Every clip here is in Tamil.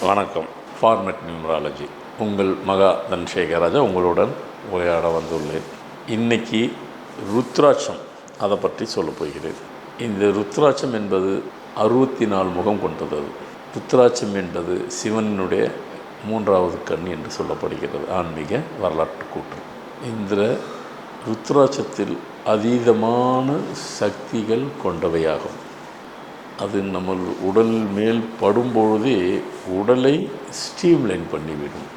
வணக்கம். ஃபார்மெட் நியூமராலஜி உங்கள் மகா தன்சேகராஜா உங்களுடன் உரையாட வந்துள்ளேன். இன்னைக்கு ருத்ராட்சம் அதை பற்றி சொல்லப் போகிறேன். இந்த ருத்ராட்சம் என்பது அறுபத்தி நாலு முகம் கொண்டது. ருத்ராட்சம் என்பது சிவனுடைய மூன்றாவது கண் என்று சொல்லப்படுகிறது. ஆன்மீக வரலாற்று கூற்று. இந்த ருத்ராட்சத்தில் அதீதமான சக்திகள் கொண்டவையாகும். அது நம்ம உடல் மேல் படும்பொழுதே உடலை ஸ்டீம்லைன் பண்ணிவிடும்.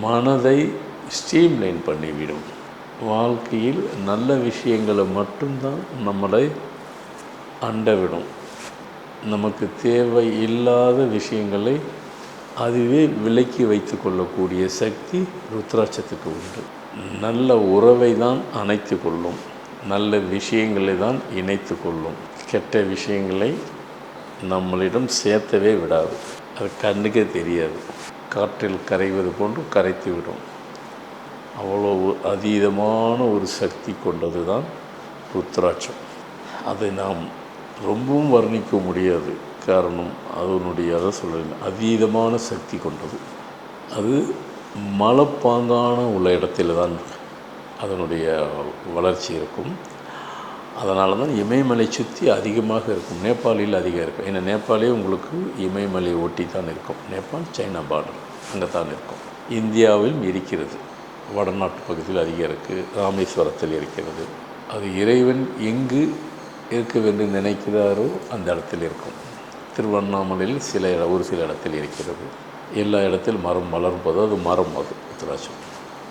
மனதை ஸ்டீம்லைன் பண்ணிவிடும். வாழ்க்கையில் நல்ல விஷயங்களை மட்டும்தான் நம்மளை அண்டவிடும். நமக்கு தேவை இல்லாத விஷயங்களை அதுவே விலக்கி வைத்து கொள்ளக்கூடிய சக்தி ருத்ராட்சத்துக்கு உண்டு. நல்ல உறவை தான் அணைத்து கொள்ளும். நல்ல விஷயங்களை தான் இணைத்து கொள்ளும். கெட்ட விஷயங்களை நம்மளிடம் சேர்த்தவே விடாது. அது கண்ணுக்கே தெரியாது. காற்றில் கரைவது போன்று கரைத்து விடும். அவ்வளவு அதீதமான ஒரு சக்தி கொண்டது தான் ருத்ராட்சம். அதை நாம் ரொம்பவும் வர்ணிக்க முடியாது. காரணம் அதனுடைய அதை சொல்கிறேன் அதீதமான சக்தி கொண்டது. அது மலைப்பாங்கான உள்ள இடத்துல தான் அதனுடைய வளர்ச்சி இருக்கும். அதனால தான் இமயமலை சுற்றி அதிகமாக இருக்கும். நேபாளில் அதிகம் இருக்கும். ஏன்னா நேபாளே உங்களுக்கு இமயமலை ஒட்டி தான் இருக்கும். நேபாள் சைனா பார்டர் அங்கே தான் இருக்கும். இந்தியாவிலும் இருக்கிறது. வடநாட்டு பகுதியில் அதிகம் இருக்குது ராமேஸ்வரத்தில் இருக்கிறது. அது இறைவன் எங்கு இருக்க வேண்டும் நினைக்கிறாரோ அந்த இடத்தில் இருக்கும். திருவண்ணாமலையில் சில ஒரு சில இடத்தில் இருக்கிறது. எல்லா இடத்தில் மரம் வளர்ப்பது அது மரம் அது உத்தராட்சம்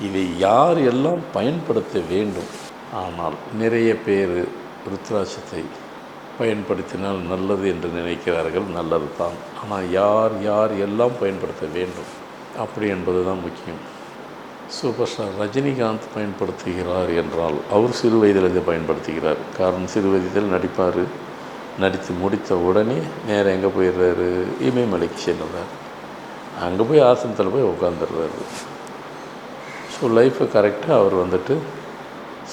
இதை யார் எல்லாம் பயன்படுத்த வேண்டும்? ஆனால் நிறைய பேர் ருத்ராட்சத்தை பயன்படுத்தினால் நல்லது என்று நினைக்கிறார்கள் நல்லது தான் ஆனால் யார் யார் எல்லாம் பயன்படுத்த வேண்டும்? அப்படி என்பது தான் முக்கியம். சூப்பர் ஸ்டார் ரஜினிகாந்த் பயன்படுத்துகிறார் என்றால் அவர் சிறு வயதிலிருந்து பயன்படுத்துகிறார். காரணம் சிறு வயதில் நடிப்பார். நடித்து முடித்த உடனே நேரா எங்கே போயிடுறாரு? இமயமலைக்கு செல்லுறார் அங்கே போய் ஆசனத்தில் போய் உட்காந்துடுறாரு ஸோ லைஃப்பை கரெக்டாக அவர் வந்துட்டு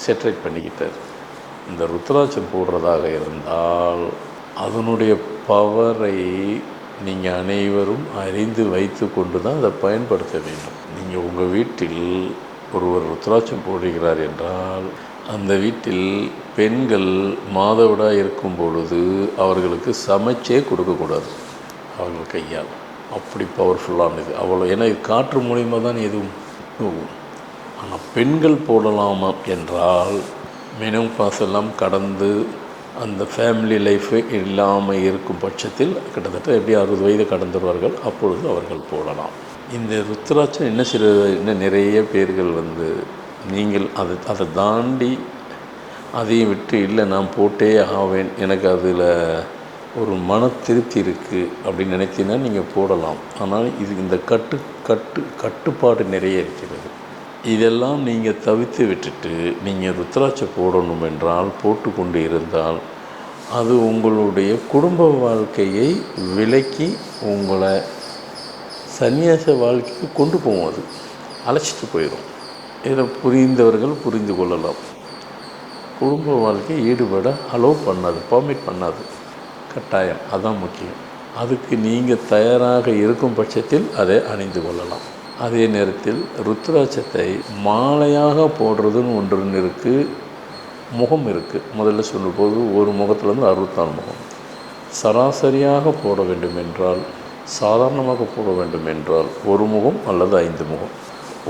செட்ரேட் பண்ணிக்கிட்டார். இந்த ருத்ராட்சம் போடுறதாக இருந்தால் அதனுடைய பவரை நீங்கள் அனைவரும் அறிந்து வைத்து கொண்டு தான் அதை பயன்படுத்த வேண்டும். நீங்கள் உங்கள் வீட்டில் ஒருவர் ருத்ராட்சம் போடுகிறார் என்றால் அந்த வீட்டில் பெண்கள் மாதவிடாக இருக்கும் பொழுது அவர்களுக்கு சமைச்சே கொடுக்கக்கூடாது. அவர்கள் கையால். அப்படி பவர்ஃபுல்லானது அவ்வளோ ஏன்னா இது காற்று மூலியமாக தான் எதுவும் போகும் ஆனால் பெண்கள் போடலாமா என்றால் மினிமம் பாஸ் எல்லாம் கடந்து அந்த ஃபேமிலி லைஃபு இல்லாமல் இருக்கும் பட்சத்தில் கிட்டத்தட்ட எப்படி அறுபது வயது கடந்துருவார்கள் அப்பொழுது அவர்கள் போடலாம். இந்த ருத்ராட்சம் என்ன சில இன்னும் நிறைய பேர்கள் வந்து நீங்கள் அதை அதை தாண்டி அதையும் விட்டு இல்லை நான் போட்டே ஆவேன் எனக்கு அதில் ஒரு மன திருப்தி இருக்குது அப்படின்னு நினைத்தீங்கன்னா நீங்கள் போடலாம். ஆனால் இது இந்த கட்டு கட்டு கட்டுப்பாடு நிறைய இருக்கிறது. இதெல்லாம் நீங்கள் தவிர்த்து விட்டுட்டு நீங்கள் ருத்ராட்சம் போடணும் என்றால் போட்டு கொண்டு இருந்தால் அது உங்களுடைய குடும்ப வாழ்க்கையை விலக்கி உங்களை சந்நியாச வாழ்க்கைக்கு கொண்டு போகும் அது. அழைச்சிட்டு போயிடும் இதை புரிந்தவர்கள் புரிந்து கொள்ளலாம். குடும்ப வாழ்க்கையை ஈடுபட அலோவ் பண்ணாது பர்மிட் பண்ணாது. கட்டாயம். அதான் முக்கியம். அதுக்கு நீங்கள் தயாராக இருக்கும் பட்சத்தில் அதை அணிந்து கொள்ளலாம். அதே நேரத்தில் ருத்ராட்சத்தை மாலையாக போடுறதுன்னு ஒன்று இருக்குது முகம் இருக்குது முதல்ல சொல்லும்போது ஒரு முகத்துலேருந்து அறுபத்தாறு முகம். சராசரியாக போட வேண்டும் என்றால் சாதாரணமாக போட வேண்டும் என்றால் ஒரு முகம் அல்லது ஐந்து முகம்.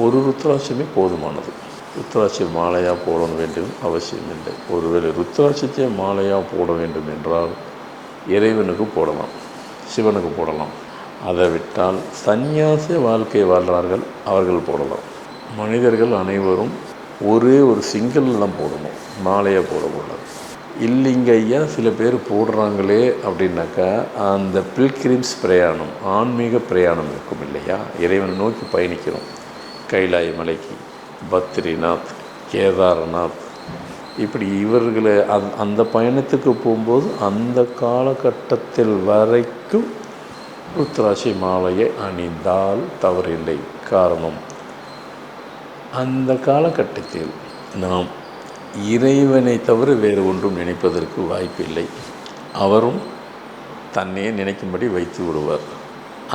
ஒரு ருத்ராட்சமே போதுமானது. ருத்ராட்சி மாலையாக போட வேண்டும் அவசியம் இல்லை. ஒருவேளை ருத்ராட்சத்தை மாலையாக போட வேண்டும் என்றால் இறைவனுக்கு போடலாம் சிவனுக்கு போடலாம். அதை விட்டால் சந்நியாச வாழ்க்கை வாழ்கிறார்கள் அவர்கள் போடலாம். மனிதர்கள் அனைவரும் ஒரே ஒரு சிங்கிள் தான் போடணும் மாலையை போடக்கூடாது. இல்லைங்க ஐயா சில பேர் போடுறாங்களே அப்படின்னாக்கா அந்த பில்கிரிம்ஸ் பிரயாணம் ஆன்மீக பிரயாணம் இருக்கும் இல்லையா? இறைவனை நோக்கி பயணிக்கிறோம். கைலாய மலைக்கு பத்ரிநாத் கேதார்நாத். இப்படி இவர்களை அந் அந்த பயணத்துக்கு போகும்போது அந்த காலகட்டத்தில் வரைக்கும் ருத்ராட்சி மாலையை அணிந்தால் தவறில்லை. காரணம் அந்த காலகட்டத்தில் நாம் இறைவனை தவிர வேறு ஒன்றும் நினைப்பதற்கு வாய்ப்பில்லை. அவரும் தன்னையே நினைக்கும்படி வைத்து விடுவார்.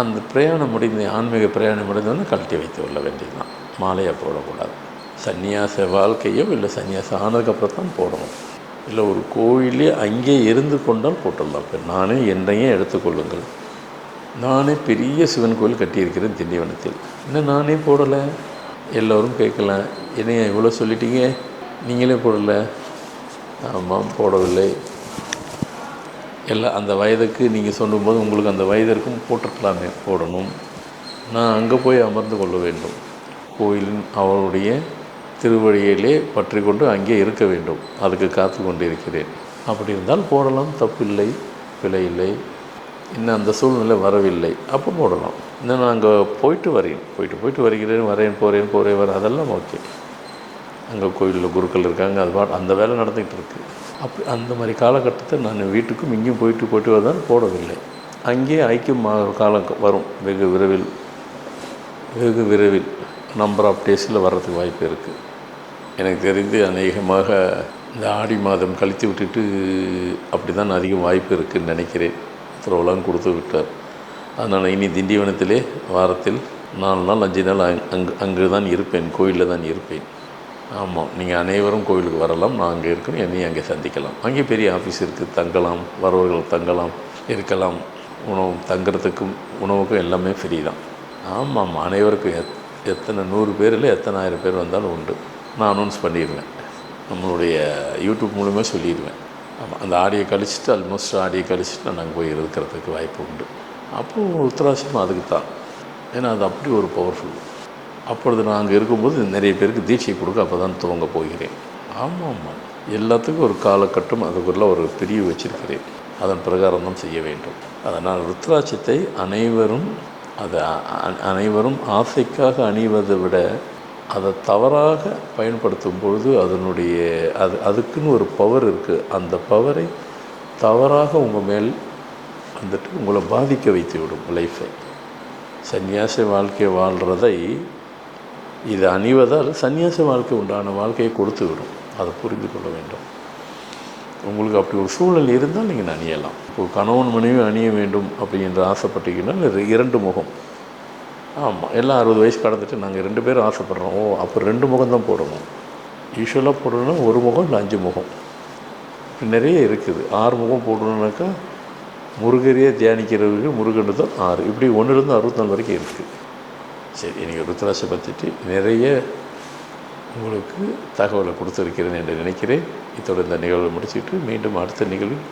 அந்த பிரயாணம் முடிந்த ஆன்மீக பிரயாணம் முடிந்தோன்னு கழட்டி வைத்து கொள்ள வேண்டியதுதான். மாலையை போடக்கூடாது. சன்னியாச வாழ்க்கையோ இல்லை சன்னியாசம் ஆனதுக்கப்புறம் தான் போடணும். இல்லை ஒரு கோயிலே அங்கே இருந்து கொண்டால் போட்டுடலாம். இப்போ நானே என்னையே எடுத்துக்கொள்ளுங்கள். நானே பெரிய சிவன் கோயில் கட்டியிருக்கிறேன் திண்டிவனத்தில். இன்னும் நானே போடலை? எல்லோரும் கேட்கலாம் என்னையா இவ்வளோ சொல்லிட்டீங்க? நீங்களே போடலை. ஆமாம் போடவில்லை. எல்லாம் அந்த வயதுக்கு நீங்கள் சொல்லும்போது உங்களுக்கு அந்த வயதிற்கும் போட்டிருக்கலாமே போடணும். நான் அங்கே போய் அமர்ந்து கொள்ள வேண்டும். கோயிலின் அவருடைய திருவழியிலே பற்றி கொண்டு அங்கே இருக்க வேண்டும். அதுக்கு காத்து கொண்டு இருக்கிறேன் அப்படி இருந்தால் போடலாம். தப்பில்லை. பிழை இல்லை. இன்னும் அந்த சூழ்நிலை வரவில்லை. அப்போ போடலாம். இன்னும் நான் அங்கே போயிட்டு வரேன். போயிட்டு போயிட்டு வருகிறேன் வரேன் போகிறேன் போகிறேன் வரேன் அதெல்லாம் ஓகே. அங்கே கோயிலில் குருக்கள் இருக்காங்க அது பாட் அந்த வேலை நடந்துக்கிட்டு இருக்குது அப்படி அந்த மாதிரி காலகட்டத்தை நான் வீட்டுக்கும் இங்கேயும் போயிட்டு போயிட்டு வரதான் போடவில்லை. அங்கேயே ஐக்கியம் காலம் வரும். வெகு விரைவில் வெகு விரைவில் நம்பர் ஆஃப் டேஸில் வர்றதுக்கு வாய்ப்பு இருக்குது எனக்கு தெரிந்து அநேகமாக இந்த ஆடி மாதம் கழித்து விட்டுட்டு அப்படி தான் அதிகம் வாய்ப்பு இருக்குதுன்னு நினைக்கிறேன். திருவிழான்னு கொடுத்து விட்டார். அதனால் இனி திண்டிவனத்திலே வாரத்தில் நாலு நாள் அஞ்சு நாள் அங் அங்கு அங்கு தான் இருப்பேன் கோயிலில் தான் இருப்பேன். ஆமாம் நீங்கள் அனைவரும் கோயிலுக்கு வரலாம். நான் அங்கே இருக்கணும் என்னையும் அங்கே சந்திக்கலாம். அங்கே பெரிய ஆஃபீஸ் இருக்குது தங்கலாம் வரவர்கள் தங்கலாம் இருக்கலாம். உணவு தங்குறதுக்கும் உணவுக்கும் எல்லாமே ஃப்ரீ தான். ஆமாம் அனைவருக்கும் எத் எத்தனை நூறு பேர் இல்லை எத்தனை ஆயிரம் பேர் வந்தாலும் உண்டு. நான் அனௌன்ஸ் பண்ணிடுவேன். நம்மளுடைய யூடியூப் மூலமே சொல்லிடுவேன். ஆமாம் அந்த ஆடியை கழிச்சிட்டு ஆல்மோஸ்ட் ஆடியை கழிச்சிட்டு நான் அங்கே போய் இருக்கிறதுக்கு வாய்ப்பு உண்டு. அப்போது உத்தராசிரமம் அதுக்கு தான் ஏன்னா அது அப்படி ஒரு பவர்ஃபுல் அப்பொழுது நான் அங்கே இருக்கும்போது நிறைய பேருக்கு தீட்சை கொடுக்க அப்போ தான் துவங்க போகிறேன். ஆமாம் ஆமாம் எல்லாத்துக்கும் ஒரு காலகட்டம் அதுக்குள்ள ஒரு பிரிவு வச்சிருக்கிறேன். அதன் பிரகாரம் தான் செய்ய வேண்டும். அதனால் ருத்ராட்சத்தை அனைவரும் அதை அனைவரும் ஆசைக்காக அணிவதை விட அதை தவறாக பயன்படுத்தும் பொழுது அதனுடைய அது அதுக்குன்னு ஒரு பவர் இருக்குது அந்த பவரை தவறாக உங்கள் மேல் வந்துட்டு உங்களை பாதிக்க வைத்து விடும் லைஃப்பை சன்னியாச வாழ்க்கை வாழ்கிறதை இது அணிவதால் சன்னியாச வாழ்க்கை உண்டான வாழ்க்கையை கொடுத்து விடும். அதை புரிந்து கொள்ள வேண்டும். உங்களுக்கு அப்படி ஒரு சூழல் இருந்தால் நீங்கள் அணியலாம். இப்போ கணவன் மனைவி அணிய வேண்டும் அப்படின்ற ஆசைப்பட்டீங்கன்னா இரண்டு முகம். ஆமாம் எல்லாம் அறுபது வயசு கடந்துட்டு நாங்கள் ரெண்டு பேரும் ஆசைப்பட்றோம். ஓ அப்போ ரெண்டு முகம் தான் போடணும். யூஸ்வலாக போடணும்னா ஒரு முகம் இல்லை அஞ்சு முகம். நிறைய இருக்குது. ஆறு முகம் போடணுன்னாக்கா முருகரையே தியானிக்கிறவர்கள் முருகன் தான் ஆறு. இப்படி ஒன்றுலேருந்து அறுபத்தாலு வரைக்கும் இருக்குது சரி இன்றைக்கி ருத்ராசை பற்றிட்டு நிறைய உங்களுக்கு தகவலை கொடுத்துருக்கிறேன் என்று நினைக்கிறேன். இத்தோடு இந்த நிகழ்வை முடிச்சுட்டு மீண்டும் அடுத்த நிகழ்வில்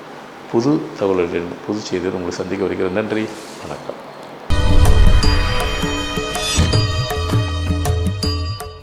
புது தகவல்கள் புது செய்திகள் உங்களை சந்திக்க வருகிறேன். நன்றி வணக்கம்.